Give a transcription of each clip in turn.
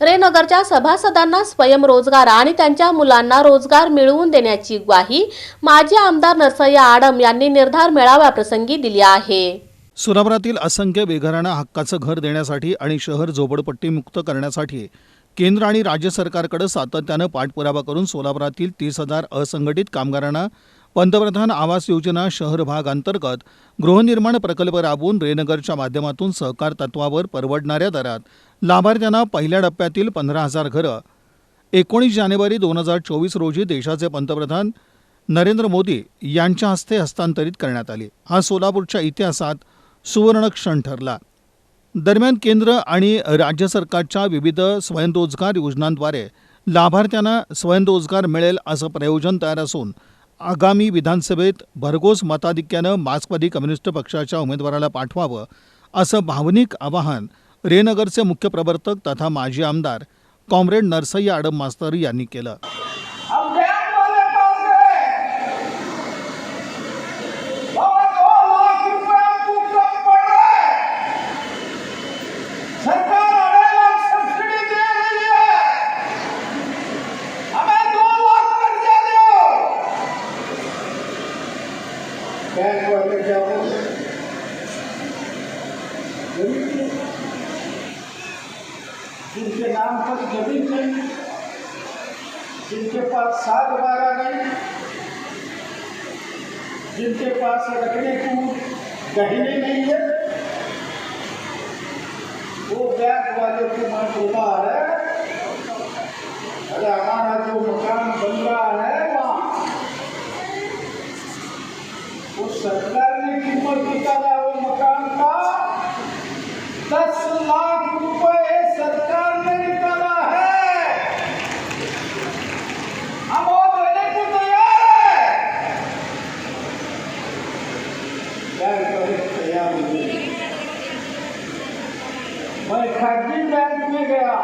रेनगरच्या सभासदांना स्वयंरोजगार आणि त्यांच्या मुलांना रोजगार मिळवून देण्याची ग्वाही माजी आमदार नरसय्या आडम यांनी निर्धार मेळाव्याप्रसंगी दिली आहे. सोलापुरातील असंख्य बेघरांना हक्काचं घर देण्यासाठी आणि शहर झोपडपट्टी मुक्त करण्यासाठी केंद्र आणि राज्य सरकारकडे सातत्यानं पाठपुरावा करून सोलापुरातील तीस हजार असंघटित कामगारांना पंतप्रधान आवास योजना शहर भाग अंतर्गत गृहनिर्माण प्रकल्प राबवून रेनगरच्या माध्यमातून सहकार तत्वावर परवडणाऱ्या दरात लाभार्थ्यांना पहिल्या टप्प्यातील पंधरा हजार घरं. एकोणीस जानेवारी दोन हजार चोवीस रोजी देशाचे पंतप्रधान नरेंद्र मोदी यांच्या हस्ते हस्तांतरित करण्यात आली. हा सोलापूरच्या इतिहासात सुवर्ण क्षण ठरला. दरम्यान केंद्र आणि राज्य सरकारच्या विविध स्वयंरोजगार योजनांद्वारे लाभार्थ्यांना स्वयंरोजगार मिळेल असं प्रयोजन तयार असून आगामी विधानसभेत भरघोस मताधिक्यानं मार्क्सवादी कम्युनिस्ट पक्षाच्या उमेदवाराला पाठवावं असं भावनिक आवाहन रेनगरचे मुख्य प्रवर्तक तथा माजी आमदार कॉम्रेड नरसय्या आडम मास्तर यांनी केलं. ज़मीन जिनके नाम पर ज़मीन नहीं, जिनके पास सात बारह नहीं, जिनके पास रखने को गहने नहीं है, वो बैग वाले को मन होता है। अरे हमारा जो मकान बन रहा है वहाँ, वो सरकार कीमत निकाला वो मकान का? दस लाख रुपए सरकार ने निकाला है। हम वो देने को तैयार है। बैंक वाले तैयार नहीं मैं खाजगी बैंक में गया।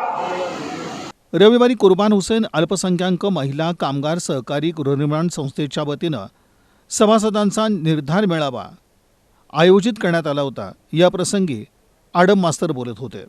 रविवारी कुर्बान हुसेन अल्पसंख्याक महिला कामगार सहकारी गृहनिर्माण संस्थेच्या वतीनं सभासदांचा निर्धार मेळावा. आयोजित करण्यात आला होता. या प्रसंगी आडम मास्तर बोलत होते.